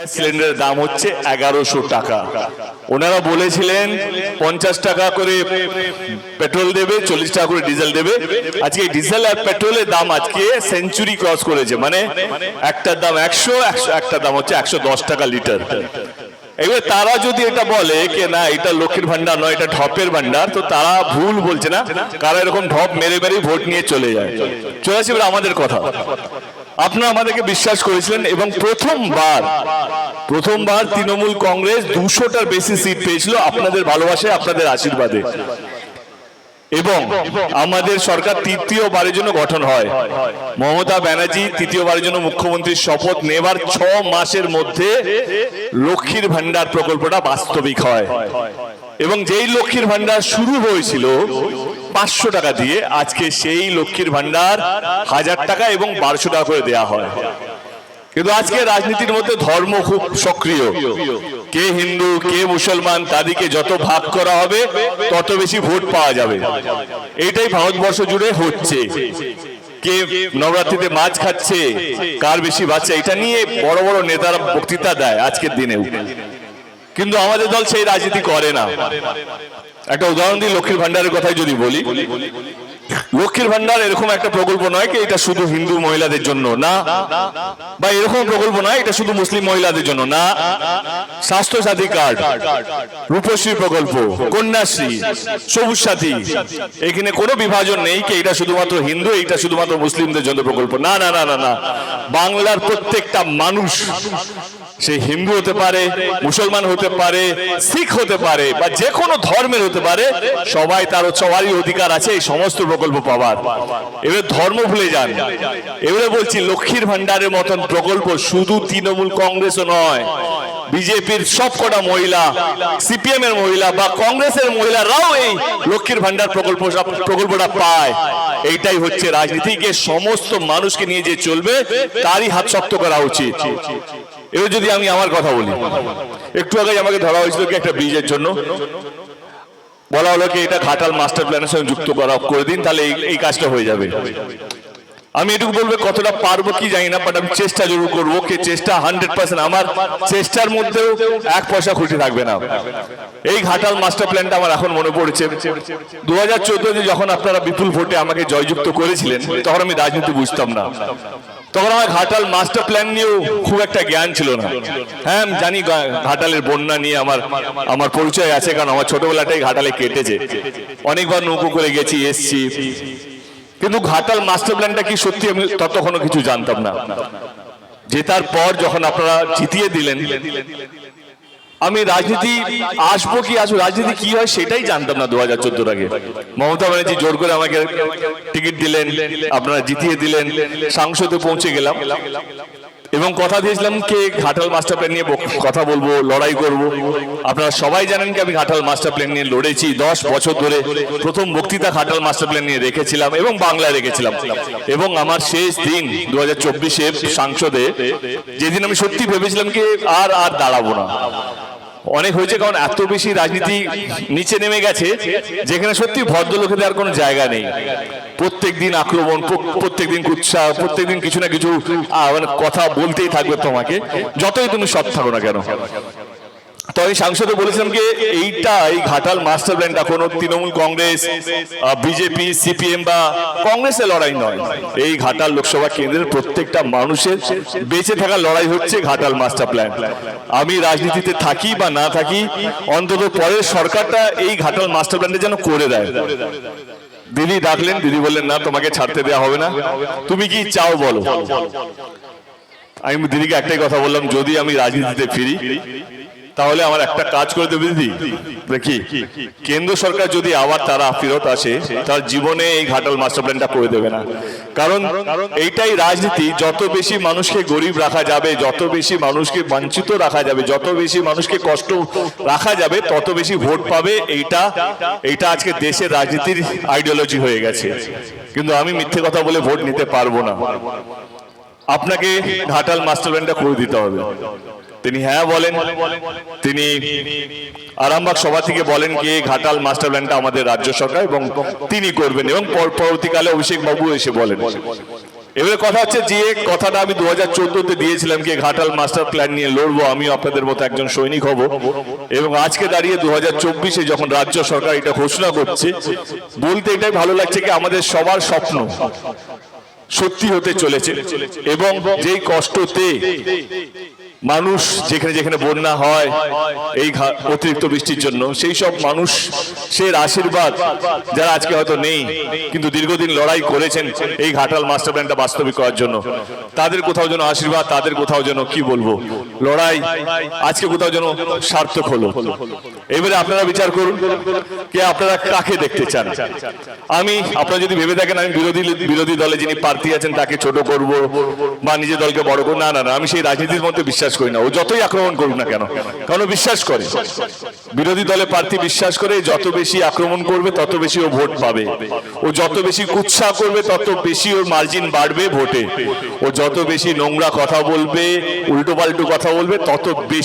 Gas সিলিন্ডারের দাম হচ্ছে এগারোশো টাকা। ওনারা বলেছিলেন, পঞ্চাশ টাকা করে পেট্রোল দেবে, চল্লিশ টাকা করে ডিজেল দেবে। আজকে ডিজেল আর পেট্রোলের দাম আজকে সেঞ্চুরি ক্রস করেছে। মানে একটার দাম একশো একশো, একটার দাম হচ্ছে একশো দশ টাকা লিটার। এবার তারা যদি এটা বলে যে না, এটা লক্ষ্মীর ভান্ডার নয়, এটা ঢপের ভান্ডার তো তারা ভুল বলছে না? কারা এরকম ঢপ মেরে মেরে ভোট নিয়ে চলে যায়। চলে আসে আমাদের কথা। আপনারা আমাদেরকে বিশ্বাস করেছিলেন এবং প্রথমবার প্রথমবার তৃণমূল কংগ্রেস দুশোটার বেশি সিট পেয়েছিল আপনাদের ভালোবাসায়, আপনাদের আশীর্বাদে। এবং আমাদের সরকার তৃতীয়বারের জন্য গঠন হয়। মমতা ব্যানার্জি তৃতীয়বারের জন্য মুখ্যমন্ত্রীর শপথ নেবার ছ মাসের মধ্যে লক্ষ্মীর ভান্ডার প্রকল্পটা বাস্তবিক হয়। এবং যেই লক্ষ্মীর ভান্ডার শুরু হয়েছিল পাঁচশো টাকা দিয়ে আজকে সেই লক্ষ্মীর ভান্ডার হাজার টাকা এবং বারোশো টাকা করে দেয়া হয়। কিন্তু আজকে রাজনীতির মধ্যে ধর্ম খুব সক্রিয়। কে হিন্দু, কে মুসলমান, তাদেরকে যত ভাগ করা হবে, তত বেশি ভোট পাওয়া যাবে। এইটাই ভারতবর্ষ জুড়ে হচ্ছে। কে নবরাত্রিতে মাছ খাচ্ছে, কার বেশি বাচ্চা, এটা নিয়ে বড় বড় নেতারা বক্তৃতা দেয় আজকের দিনেও। কিন্তু আমাদের দল সেই রাজনীতি করে না। একটা উদাহরণ দিই, লক্ষ্মীর ভান্ডারের কথাই যদি বলি। লক্ষ্মীর ভান্ডার এরকম একটা প্রকল্প নয় কি, এটা শুধু হিন্দু মহিলাদের জন্য, না? বা এরকম প্রকল্প নয়, এটা শুধু মুসলিম মহিলাদের জন্য, না? স্বাস্থ্য সাথী কার্ড, রূপশ্রী প্রকল্প, কন্যাশ্রী, সবুজ সাথী, এখানে কোনো বিভাজন নেই কি, এটা শুধুমাত্র হিন্দু, এটা শুধুমাত্র মুসলিমদের জন্য প্রকল্প। না না না না না। বাংলার প্রত্যেকটা মানুষ, সে হিন্দু হতে পারে, মুসলমান হতে পারে, শিখ হতে পারে, বা যে কোনো ধর্মের হতে পারে, সবাই তারও সবারই অধিকার আছে এই সমস্ত প্রকল্প পাওয়ার। এবারে ধর্ম ভুলে যান। এবারে বলছি, লক্ষ্মীর ভান্ডারের মতন প্রকল্প শুধু তৃণমূল কংগ্রেসও নয় বিজেপির সবকটা মহিলা সিপিএম এর মহিলা বা কংগ্রেসের মহিলারাও এই লক্ষ্মীর ভান্ডার প্রকল্প প্রকল্পটা পায়। এইটাই হচ্ছে রাজনীতিকে। সমস্ত মানুষকে নিয়ে যে চলবে, তারই হাত শক্ত করা উচিত। এবার যদি আমি আমার কথা বলি, একটু আগে আমাকে ধরা হয়েছিল কি একটা ব্রিজের জন্য? বলা হলো কি এটা ঘাটাল মাস্টার প্ল্যানের সঙ্গে যুক্ত করা, করে দিন, তাহলে এই কাজটা হয়ে যাবে। আমি এটুকু বলব, কতটা পারব কি জানি না বাট আমি চেষ্টা জরুর করব। ওকে, চেষ্টা হান্ড্রেড পার্সেন্ট আমার। চেষ্টার মধ্যেও এক পয়সা খুঁটি থাকবে না। এই ঘাটাল মাস্টার প্ল্যানটা আমার এখন মনে পড়েছে। দু হাজার চোদ্দতে যখন আপনারা বিপুল ভোটে আমাকে জয়যুক্ত করেছিলেন, তখন আমি রাজনীতি বুঝতাম না। তখন আমার ঘাটাল মাস্টার প্ল্যান নিয়েও খুব একটা জ্ঞান ছিল না। হ্যাঁ আমি জানি ঘাটালের বন্যা নিয়ে আমার আমার পরিচয় আছে, কারণ আমার ছোটবেলাটাই ঘাটালে কেটেছে। অনেকবার নৌকো করে গেছি, এসছি। কিন্তু ঘাটাল মাস্টার প্ল্যানটা কি সত্যি আমি ততক্ষণও কিছু জানতাম না। জেতার পর যখন আপনারা জিতিয়ে দিলেন, আমি রাজনীতি আসব কি আসব, রাজনীতি কি হয় সেটাই জানতাম না দু হাজার চোদ্দোর আগে। মমতা ব্যানার্জি জোর করে আমাকে টিকিট দিলেন, আপনারা জিতিয়ে দিলেন, সাংসদে পৌঁছে গেলাম। এবং কথা দিয়েছিলাম কে ঘাটাল মাস্টার প্ল্যান নিয়ে কথা বলব, লড়াই করব। আপনারা সবাই জানেন কি আমি ঘাটাল মাস্টার প্ল্যান নিয়ে লড়েছি দশ বছর ধরে। প্রথম বক্তৃতা ঘাটাল মাস্টার প্ল্যান নিয়ে রেখেছিলাম এবং বাংলায় রেখেছিলাম। এবং আমার শেষ দিন দু হাজার চব্বিশে সাংসদে, যেদিন আমি সত্যি ভেবেছিলাম কি আর আর দাঁড়াবো না। অনেক হয়েছে কারণ এত বেশি রাজনীতি নিচে নেমে গেছে যেখানে সত্যি ভদ্রলোকেদের আর কোনো জায়গা নেই। প্রত্যেক দিন আক্রমণ প্রত্যেক দিন কুৎসা প্রত্যেক দিন কিছু না কিছু মানে কথা বলতেই থাকবে তোমাকে, যতই তুমি সৎ থাকো না কেন। তো আমি সাংসদে বলেছিলাম যে এইটা এই ঘাটাল মাস্টার প্ল্যানটা কোনো তৃণমূল কংগ্রেস বিজেপি, সিপিএম বা কংগ্রেসের লড়াই নয়। এই ঘাটাল লোকসভা কেন্দ্রের প্রত্যেকটা মানুষের বেঁচে থাকার লড়াই হচ্ছে ঘাটাল মাস্টার প্ল্যান। আমি রাজনীতিতে থাকি বা না থাকি, অন্তত পরের সরকারটা এই ঘাটাল মাস্টার প্ল্যানটা যেন করে দেয়। দিদি ডাকলেন, দিদি বললেন, না, তোমাকে ছাড়তে দেওয়া হবে না। তুমি কি চাও বলো? আমি দিদিকে একটাই কথা বললাম, যদি আমি রাজনীতিতে ফিরি তাহলে আমার একটা কাজ করে দেবে দিদি। দেখি, কেন্দ্র সরকার যদি আবার তারা ফেরত আসে, তার জীবনে এই ঘাটাল মাস্টার প্ল্যানটা করে দেবে না। কারণ এইটাই রাজনীতি, যত বেশি মানুষকে গরিব রাখা যাবে, যত বেশি মানুষকে বঞ্চিত রাখা যাবে, যত বেশি মানুষকে কষ্ট রাখা যাবে, তত বেশি ভোট পাবে, এইটা এইটা আজকে দেশের রাজনীতির আইডিওলজি হয়ে গেছে। কিন্তু আমি মিথ্যে কথা বলে ভোট নিতে পারব না। আপনাকে ঘাটাল মাস্টার প্ল্যানটা করে দিতে হবে। তিনি হ্যাঁ বলেন, তিনি আরামবাগ সভা থেকে বলেন কি, ঘাটাল মাস্টার প্ল্যানটা আমাদের রাজ্য সরকার এবং তিনি করবেন এবং পরবর্তীকালে অভিষেক বাবু এসে বলেন। এবারে কথা হচ্ছে যে কথাটা আমি দু হাজার চোদ্দতে দিয়েছিলাম কি, ঘাটাল মাস্টার প্ল্যান নিয়ে লড়বো, আমিও আপনাদের মতো একজন সৈনিক হব। এবং আজকে দাঁড়িয়ে দু হাজার চব্বিশে যখন রাজ্য সরকার এটা ঘোষণা করছে, বলতে এটাই ভালো লাগছে কি, আমাদের সবার স্বপ্ন সত্যি হতে চলেছে। এবং যেই কষ্টতে মানুষ যেখানে যেখানে বন্যা হয়, এই অতিরিক্ত বৃষ্টির জন্য, সেই সব মানুষ সে আশীর্বাদ যারা আজকে হয়তো নেই, কিন্তু দীর্ঘদিন লড়াই করেছেন এই ঘাটাল মাস্টার প্ল্যানটা বাস্তবিক করার জন্য। তাদের কোথাও যেন আশীর্বাদ, তাদের কোথাও যেন কি বলব? লড়াই আজকে কোথাও যেন সার্থক হলো। এবারে আপনারা বিচার করুন, কে আপনারা কাকে দেখতে চান? আমি, আপনারা যদি ভেবে থাকেন, আমি বিরোধী বিরোধী দলে যিনি প্রার্থী আছেন, তাকে ছোট করব বা নিজের দলকে বড় করব, না না না, আমি সেই রাজনীতির মধ্যে বিশ্বাস করি না। ও যতই আক্রমণ করুক না কেন, কারণ ও বিশ্বাস করে। বিরোধী দলে প্রার্থী বিশ্বাস করে, যত বেশি আক্রমণ করবে, তত বেশি ও ভোট পাবে। ও যত বেশি কুৎসা করবে, তত বেশি ওর মার্জিন বাড়বে ভোটে। ও যত বেশি নোংরা কথা বলবে উল্টো পাল্টো কথা বলবে, তত বেশি